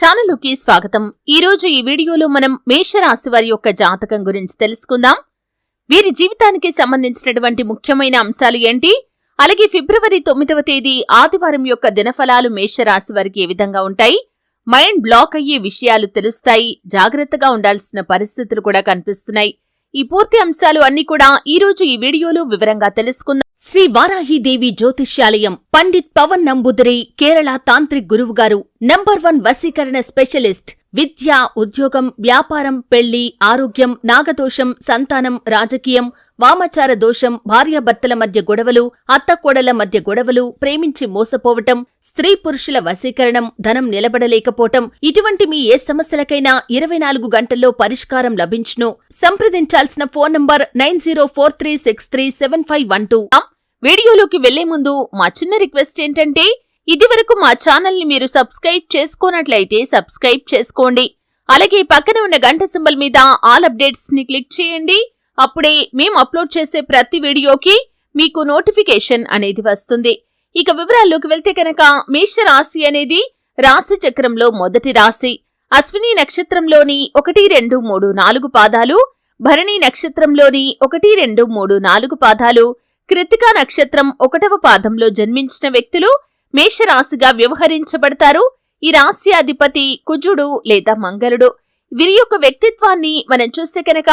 ఛానల్కి స్వాగతం. ఈరోజు ఈ వీడియోలో మనం మేషరాశి వారి యొక్క జాతకం గురించి తెలుసుకుందాం. వీరి జీవితానికి సంబంధించినటువంటి ముఖ్యమైన అంశాలు ఏంటి? అలాగే ఫిబ్రవరి తొమ్మిదవ తేదీ ఆదివారం యొక్క దినఫలాలు మేషరాశి వారికి ఏ విధంగా ఉంటాయి? మైండ్ బ్లాక్ అయ్యే విషయాలు తెలుస్తాయి. జాగ్రత్తగా ఉండాల్సిన పరిస్థితులు కూడా కనిపిస్తున్నాయి. ఈ పూర్తి అంశాలు అన్ని కూడా ఈ రోజు ఈ వీడియోలో వివరంగా తెలుసుకుందాం. శ్రీ వారాహిదేవి జ్యోతిష్యాలయం పండిత్ పవన్ నంబుదరి కేరళ తాంత్రిక్ గురువు గారు నంబర్ వన్ వశీకరణ స్పెషలిస్ట్ విద్య ఉద్యోగం వ్యాపారం పెళ్ళి ఆరోగ్యం నాగదోషం సంతానం రాజకీయం వామచార దోషం భార్యాభర్తల మధ్య గొడవలు అత్తకోడల మధ్య గొడవలు ప్రేమించి మోసపోవటం స్త్రీ పురుషుల వశీకరణం ధనం నిలబడలేకపోవటం ఇటువంటి మీ ఏ సమస్యలకైనా ఇరవై నాలుగు గంటల్లో పరిష్కారం లభించును. సంప్రదించాల్సిన phone number nine zero four three six three seven five one two. వీడియోలోకి వెళ్ళే ముందు మా చిన్న రిక్వెస్ట్ ఏంటంటే ఇదివరకు మా ఛానల్ని మీరు సబ్స్క్రైబ్ చేసుకోనట్లయితే సబ్స్క్రైబ్ చేసుకోండి. అలాగే పక్కన ఉన్న గంట సింబల్ మీద ఆల్ అప్డేట్స్ని క్లిక్ చేయండి. అప్పుడే మేము అప్లోడ్ చేసే ప్రతి వీడియోకి మీకు నోటిఫికేషన్ అనేది వస్తుంది. ఇక వివరాల్లోకి వెళ్తే కనుక మేష రాశి అనేది రాశి చక్రంలో మొదటి రాశి. అశ్విని నక్షత్రంలోని ఒకటి రెండు మూడు నాలుగు పాదాలు భరణి నక్షత్రంలోని ఒకటి రెండు మూడు నాలుగు పాదాలు కృతికా నక్షత్రం ఒకటవ పాదంలో జన్మించిన వ్యక్తులు మేషరాశిగా వ్యవహరించబడతారు. ఈ రాశి అధిపతి కుజుడు లేదా మంగళుడు. వీరి యొక్క వ్యక్తిత్వాన్ని మనం చూస్తే కనుక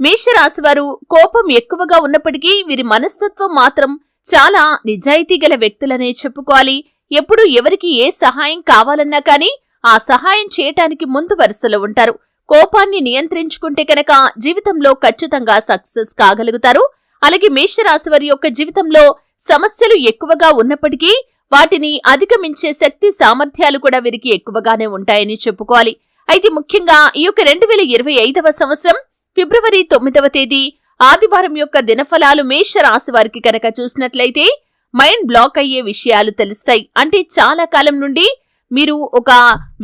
మేషరాశి వారు కోపం ఎక్కువగా ఉన్నప్పటికీ వీరి మనస్తత్వం మాత్రం చాలా నిజాయితీ గల వ్యక్తులనే చెప్పుకోవాలి. ఎప్పుడు ఎవరికి ఏ సహాయం కావాలన్నా కానీ ఆ సహాయం చేయటానికి ముందు వరుసలో ఉంటారు. కోపాన్ని నియంత్రించుకుంటే కనుక జీవితంలో ఖచ్చితంగా సక్సెస్ కాగలుగుతారు. అలాగే మేషరాశి వారి యొక్క జీవితంలో సమస్యలు ఎక్కువగా ఉన్నప్పటికీ వాటిని అధిగమించే శక్తి సామర్థ్యాలు కూడా వీరికి ఎక్కువగానే ఉంటాయని చెప్పుకోవాలి. అయితే ముఖ్యంగా ఈ యొక్క రెండు వేల ఇరవై ఐదవ సంవత్సరం ఫిబ్రవరి తొమ్మిదవ తేదీ ఆదివారం యొక్క దినఫలాలు మేష రాశి వారికి కనుక చూసినట్లయితే మైండ్ బ్లాక్ అయ్యే విషయాలు తెలుస్తాయి. అంటే చాలా కాలం నుండి మీరు ఒక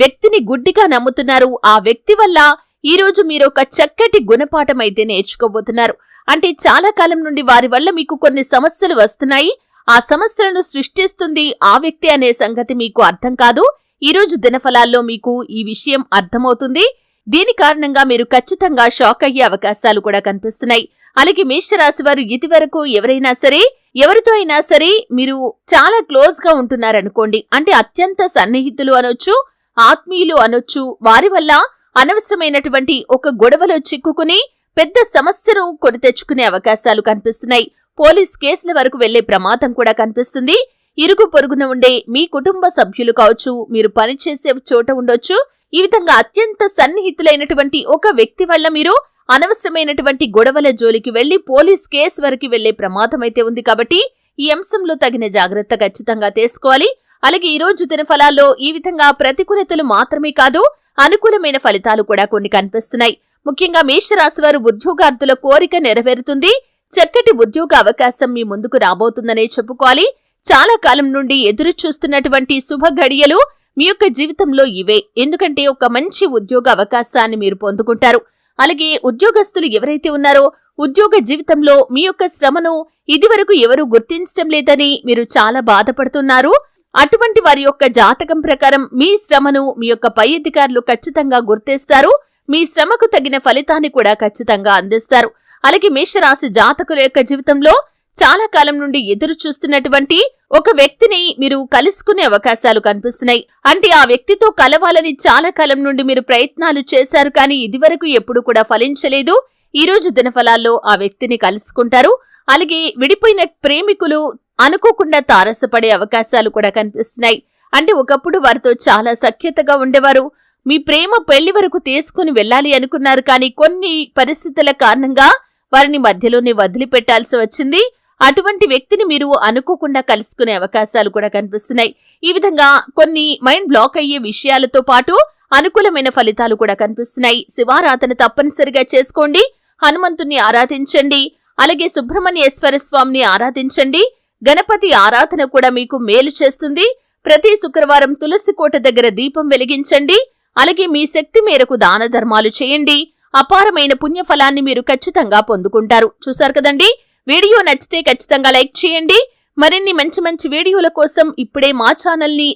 వ్యక్తిని గుడ్డిగా నమ్ముతున్నారు. ఆ వ్యక్తి వల్ల ఈ రోజు మీరు ఒక చక్కటి గుణపాఠం అయితే నేర్చుకోబోతున్నారు. అంటే చాలా కాలం నుండి వారి వల్ల మీకు కొన్ని సమస్యలు వస్తున్నాయి. ఆ సమస్యలను సృష్టిస్తుంది ఆ వ్యక్తి అనే సంగతి మీకు అర్థం కాదు. ఈరోజు దినఫలాల్లో మీకు ఈ విషయం అర్థమవుతుంది. దీని కారణంగా మీరు ఖచ్చితంగా షాక్ అయ్యే అవకాశాలు కూడా కనిపిస్తున్నాయి. అలాగే మేషరాశి వారు ఇదివరకు ఎవరైనా సరే ఎవరితో అయినా సరే మీరు చాలా క్లోజ్గా ఉంటున్నారనుకోండి అంటే అత్యంత సన్నిహితులు అనొచ్చు ఆత్మీయులు అనొచ్చు వారి వల్ల అనవసరమైనటువంటి ఒక గొడవలో చిక్కుకుని పెద్ద సమస్యను కొని తెచ్చుకునే అవకాశాలు కనిపిస్తున్నాయి. పోలీస్ కేసుల వరకు వెళ్ళే ప్రమాదం కూడా కనిపిస్తుంది. ఇరుగు పొరుగున ఉండే మీ కుటుంబ సభ్యులు కావచ్చు మీరు పనిచేసే చోట ఉండొచ్చు. ఈ విధంగా అత్యంత సన్నిహితులైనటువంటి ఒక వ్యక్తి వల్ల మీరు అనవసరమైనటువంటి గొడవల జోలికి వెళ్ళి పోలీస్ కేసు వరకు వెళ్ళే ప్రమాదం అయితే ఉంది కాబట్టి ఈ అంశంలో తగిన జాగ్రత్త ఖచ్చితంగా తీసుకోవాలి. అలాగే ఈ రోజు దినఫలాల్లో ఈ విధంగా ప్రతికూలతలు మాత్రమే కాదు అనుకూలమైన ఫలితాలు కూడా కొన్ని కనిపిస్తున్నాయి. ముఖ్యంగా మేషరాశి వారు ఉద్యోగార్థుల కోరిక నెరవేరుతుంది. చక్కటి ఉద్యోగ అవకాశం మీ ముందుకు రాబోతుందనే చెప్పుకోవాలి. చాలా కాలం నుండి ఎదురు చూస్తున్నటువంటి శుభ గడియలు మీ యొక్క జీవితంలో ఇవే. ఎందుకంటే ఒక మంచి ఉద్యోగ అవకాశాన్ని మీరు పొందుకుంటారు. అలాగే ఉద్యోగస్తులు ఎవరైతే ఉన్నారో ఉద్యోగ జీవితంలో మీ యొక్క శ్రమను ఇదివరకు ఎవరు గుర్తించడం లేదని మీరు చాలా బాధపడుతున్నారు. అటువంటి వారి యొక్క జాతకం ప్రకారం మీ శ్రమను మీ యొక్క పై అధికారులు ఖచ్చితంగా గుర్తిస్తారు. మీ శ్రమకు తగిన ఫలితాన్ని కూడా ఖచ్చితంగా అందిస్తారు. అలాగే మేషరాశి జాతకుల యొక్క జీవితంలో చాలా కాలం నుండి ఎదురు చూస్తున్నటువంటి ఒక వ్యక్తిని మీరు కలుసుకునే అవకాశాలు కనిపిస్తున్నాయి. అంటే ఆ వ్యక్తితో కలవాలని చాలా కాలం నుండి మీరు ప్రయత్నాలు చేశారు కానీ ఇదివరకు ఎప్పుడు కూడా ఫలించలేదు. ఈ రోజు దినఫలాల్లో ఆ వ్యక్తిని కలుసుకుంటారు. అలాగే విడిపోయిన ప్రేమికులు అనుకోకుండా తారసపడే అవకాశాలు కూడా కనిపిస్తున్నాయి. అంటే ఒకప్పుడు వారితో చాలా సఖ్యతగా ఉండేవారు. మీ ప్రేమ పెళ్ళి వరకు తీసుకుని వెళ్ళాలి అనుకున్నారు కానీ కొన్ని పరిస్థితుల కారణంగా వారిని మధ్యలోనే వదిలిపెట్టాల్సి వచ్చింది. అటువంటి వ్యక్తిని మీరు అనుకోకుండా కలుసుకునే అవకాశాలు కూడా కనిపిస్తున్నాయి. ఈ విధంగా కొన్ని మైండ్ బ్లాక్ అయ్యే విషయాలతో పాటు అనుకూలమైన ఫలితాలు కూడా కనిపిస్తున్నాయి. శివారాధన తప్పనిసరిగా చేసుకోండి. హనుమంతుణ్ణి ఆరాధించండి. అలాగే సుబ్రహ్మణ్యేశ్వర స్వామిని ఆరాధించండి. గణపతి ఆరాధన కూడా మీకు మేలు చేస్తుంది. ప్రతి శుక్రవారం తులసి కోట దగ్గర దీపం వెలిగించండి. అలాగే మీ శక్తి మేరకు దాన ధర్మాలు చేయండి. అపారమైన పుణ్యఫలాన్ని మీరు ఖచ్చితంగా పొందుకుంటారు. చూశారు కదండీ? వీడియో నచ్చితే ఖచ్చితంగా లైక్ చేయండి. మరిన్ని మంచి మంచి వీడియోల కోసం ఇప్పుడే మా ఛానల్ని